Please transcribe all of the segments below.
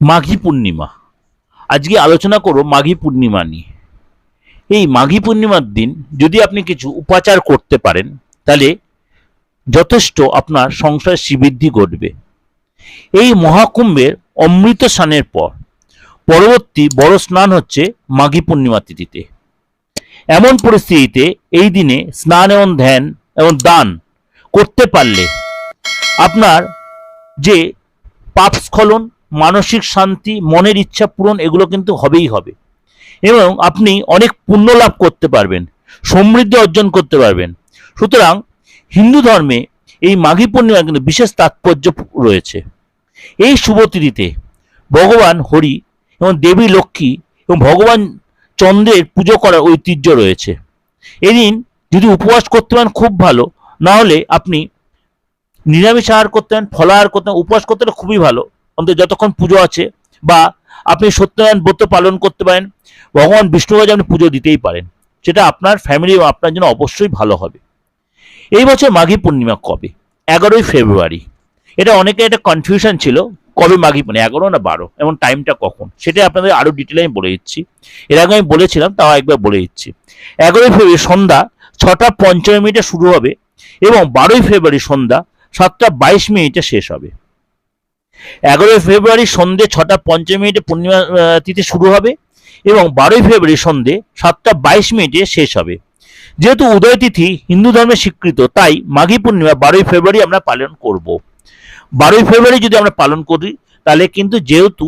মাঘী পূর্ণিমা। আজকে আলোচনা করব মাঘী পূর্ণিমা নিয়ে। এই মাঘী পূর্ণিমার দিন যদি আপনি কিছু উপাচার করতে পারেন, তাহলে যথেষ্ট আপনার সংসারে শ্রীবৃদ্ধি ঘটবে। এই মহাকুম্ভের অমৃত স্নানের পর পরবর্তী বড় স্নান হচ্ছে মাঘী পূর্ণিমা তিথিতে। এমন পরিস্থিতিতে এই দিনে স্নান এবং ধ্যান এবং দান করতে পারলে আপনার যে পাপ স্খলন মানসিক শান্তি, মনের ইচ্ছা পূরণ, এগুলো কিন্তু হবেই হবে। এবং আপনি অনেক পুণ্য লাভ করতে পারবেন, সমৃদ্ধি অর্জন করতে পারবেন। সুতরাং হিন্দু ধর্মে এই মাঘী পূর্ণিমা কিন্তু বিশেষ তাৎপর্য রয়েছে। এই শুভ তিথিতে ভগবান হরি এবং দেবী লক্ষ্মী এবং ভগবান চন্দ্রের পুজো করার ঐতিহ্য রয়েছে। এদিন যদি উপবাস করতে পারেন, খুব ভালো। না হলে আপনি নিরামিষ আহার করতে পারেন, ফলাহার করতে পারেন, উপবাস করতে খুবই ভালো। অন্তত যতক্ষণ পুজো আছে বা আপনি সত্যনারায়ণ ব্রত পালন করতে পারেন, ভগবান বিষ্ণুকে আপনি পুজো দিতেই পারেন। সেটা আপনার ফ্যামিলি আপনার জন্য অবশ্যই ভালো হবে। এই বছর মাঘী পূর্ণিমা কবে? এগারোই ফেব্রুয়ারি। এটা অনেকে একটা কনফিউশন ছিল, কবে মাঘী পূর্ণিমা, এগারো না বারো? এবং টাইমটা কখন? সেটা আপনাদের আরও ডিটেলে আমি বলে দিচ্ছি। এর আগে আমি বলেছিলাম, তাও একবার বলে দিচ্ছি। এগারোই ফেব্রুয়ারি সন্ধ্যা ছটা পঞ্চান্ন মিনিটে শুরু হবে এবং বারোই ফেব্রুয়ারি সন্ধ্যা সাতটা বাইশ মিনিটে শেষ হবে। এগারোই ফেব্রুয়ারি সন্ধে ছটা পঞ্চাশ মিনিটে পূর্ণিমা তিথি শুরু হবে এবং বারোই ফেব্রুয়ারি সন্ধে সাতটা বাইশ মিনিটে শেষ হবে। যেহেতু উদয় তিথি হিন্দু ধর্মে স্বীকৃত, তাই মাঘী পূর্ণিমা বারোই ফেব্রুয়ারি আমরা পালন করব। বারোই ফেব্রুয়ারি যদি আমরা পালন করি, তাহলে কিন্তু যেহেতু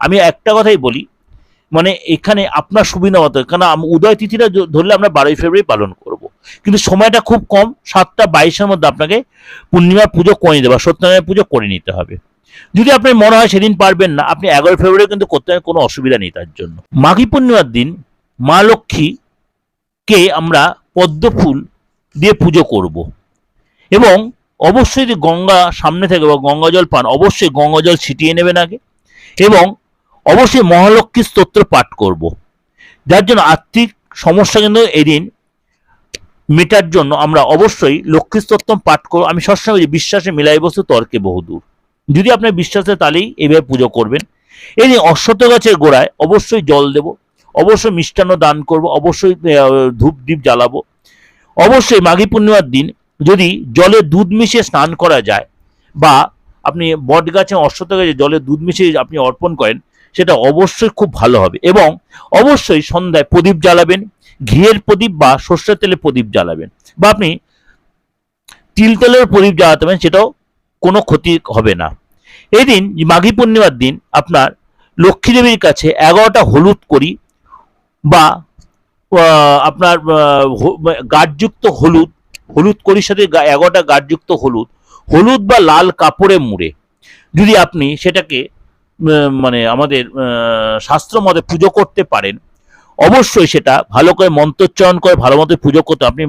আমি একটা কথাই বলি মানে এখানে আপনার সুবিধা মতো কারণ উদয় তিথিটা ধরলে আমরা বারোই ফেব্রুয়ারি পালন করব। কিন্তু সময়টা খুব কম, সাতটা বাইশের মধ্যে আপনাকে পূর্ণিমা পুজো করে নিতে হবে সত্যনারায়ণ পুজো করে নিতে হবে। যদি আপনার মনে হয় সেদিন পারবেন না, আপনি এগারো ফেব্রুয়ারি কিন্তু করতে কোনো অসুবিধা নেই তার জন্য। মাঘী পূর্ণিমার দিন মা লক্ষ্মীকে আমরা পদ্ম ফুল দিয়ে পুজো করব। এবং অবশ্যই যদি গঙ্গা সামনে থেকে বা গঙ্গা জল পান, অবশ্যই গঙ্গা জল ছিটিয়ে নেবেন আগে। এবং অবশ্যই মহালক্ষ্মী স্তোত্র পাঠ করব। যার জন্য আর্থিক সমস্যা কিন্তু এদিন মেটার জন্য আমরা অবশ্যই লক্ষ্মী স্তোত্র পাঠ করব। আমি সবসময় বিশ্বাসে মিলাই বস্তু তর্কে বহুদূর। যদি আপনার বিশ্বাস বিশ্বাসে তাহলেই এইভাবে পুজো করবেন, এই দিন অশ্বত্থ গাছের গোড়ায় অবশ্যই জল দেব, অবশ্যই মিষ্টান্ন দান করব, অবশ্যই ধূপ দ্বীপ জ্বালাবো। অবশ্যই মাঘী পূর্ণিমার দিন যদি জলে দুধ মিশিয়ে স্নান করা যায় বা আপনি বট গাছে, অশ্বত্থ গাছে জলে দুধ মিশিয়ে আপনি অর্পণ করেন, সেটা অবশ্যই খুব ভালো হবে। এবং অবশ্যই সন্ধ্যায় প্রদীপ জ্বালাবেন, ঘিয়ের প্রদীপ বা সর্ষের তেলে প্রদীপ জ্বালাবেন বা আপনি তিল তেলের প্রদীপ জ্বালাতে পারেন, সেটাও কোনো ক্ষতি হবে না। এই দিন মাঘী পূর্ণিমার দিন আপনার লক্ষ্মী দেবীর কাছে এগারোটা হলুদ করি বা আপনার গাঢ়যুক্ত হলুদ হলুদ করির সাথে এগারোটা গাঢ়যুক্ত হলুদ হলুদ বা লাল কাপড়ে মুড়ে। যদি আপনি সেটাকে মানে আমাদের শাস্ত্র মতে পুজো করতে পারেন অবশ্যই সেটা ভালো করে মন্ত্রোচ্চারণ করে, ভালো মতো পুজো করতে আপনি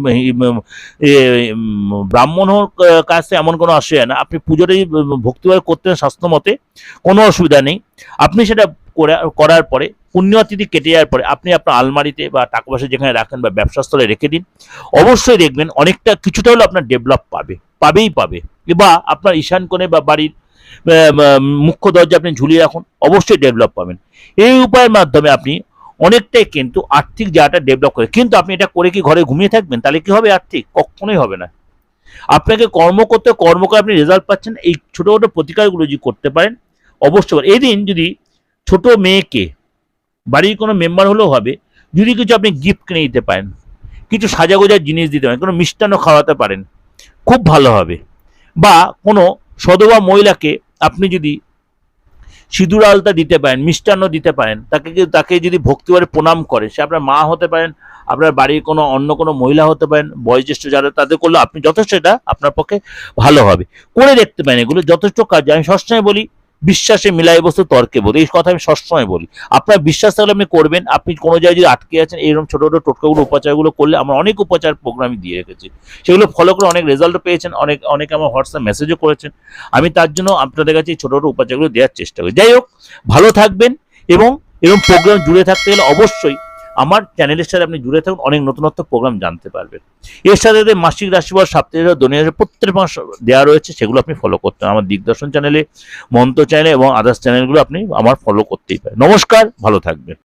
ব্রাহ্মণ কাছে এমন কোনো অসুবিধা না। আপনি পুজোটাই ভক্তিভাবে করতেন স্বাস্থ্য মতে, কোনো অসুবিধা নেই। আপনি সেটা করে- করার পরে, পুণ্যতিথি কেটে যাওয়ার পরে, আপনি আপনার আলমারিতে বা টাকা পয়সা যেখানে রাখেন বা ব্যবসাস্থলে রেখে দিন। অবশ্যই দেখবেন অনেকটা কিছুটা হলেও আপনার ডেভেলপ পাবে, পাবেই পাবে। বা আপনার ঈশান কোণে বা বাড়ির মুখ্য দরজা আপনি ঝুলিয়ে রাখুন, অবশ্যই ডেভেলপ পাবেন। এই উপায়ের মাধ্যমে আপনি অনেকটাই কিন্তু আর্থিক জায়গাটা ডেভেলপ করে। কিন্তু আপনি এটা করে কি ঘরে ঘুমিয়ে থাকবেন? তাহলে কি হবে আর্থিক? কখনোই হবে না। আপনাকে কর্ম করতে কর্ম করে আপনি রেজাল্ট পাচ্ছেন। এই ছোটো ছোটো প্রতিকারগুলো যদি করতে পারেন, অবশ্যই। এই দিন যদি ছোট মেয়েকে, বাড়ির কোনো মেম্বার হলেও হবে, যদি কিছু আপনি গিফট কিনে দিতে পারেন, কিছু সাজাগোজার জিনিস দিতে পারেন, কোনো মিষ্টান্ন খাওয়াতে পারেন, খুব ভালো হবে। বা কোনো সদবা মহিলাকে আপনি যদি সিঁদুর আলতা দিতে পারেন, মিষ্টান্ন দিতে পারেন, তাকে তাকে যদি ভক্তিবারে প্রণাম করে, সে আপনার মা হতে পারেন, আপনার বাড়ির কোনো অন্য কোনো মহিলা হতে পারেন, বয়োজ্যেষ্ঠ যারা, তাদের করলে আপনি যথেষ্ট এটা আপনার পক্ষে ভালো হবে। করে দেখতে পারেন এগুলো, যথেষ্ট কাজ আমি সবসময় বলি বিশ্বাসে মিলাই বস্তু, তর্কে বোধ এই কথা আমি সবসময় বলি। আপনার বিশ্বাস তাহলে আপনি করবেন। আপনি কোনো জায়গায় যদি আটকে আছেন এরকম ছোটো ছোটো টোটকাগুলো, উপচারগুলো করলে আমার অনেক উপচার প্রোগ্রামই দিয়ে রেখেছি। সেগুলো ফলো করে অনেক রেজাল্টও পেয়েছেন, অনেক, অনেকে আমার হোয়াটসঅ্যাপ মেসেজও করেছেন। আমি তার জন্য আপনাদের কাছে এই ছোটো ছোটো উপচারগুলো দেওয়ার চেষ্টা করি। যাই হোক, ভালো থাকবেন এবং এরকম প্রোগ্রাম জুড়ে থাকতে গেলে অবশ্যই আমার চ্যানেলের সাথে আপনি জুড়ে থাকুন, অনেক নতুনত্ব প্রোগ্রাম জানতে পারবেন। এর সাথে মাসিক রাশিফল, সাপ্তাহিক দৈনিক প্রত্যেক মাস দেওয়া রয়েছে, সেগুলো আপনি ফলো করতে আমার দিগদর্শন চ্যানেলে মন্ত্র চ্যানেল এবং আদার্স চ্যানেলগুলো আপনি আমার ফলো করতেই পারেন। নমস্কার, ভালো থাকবেন।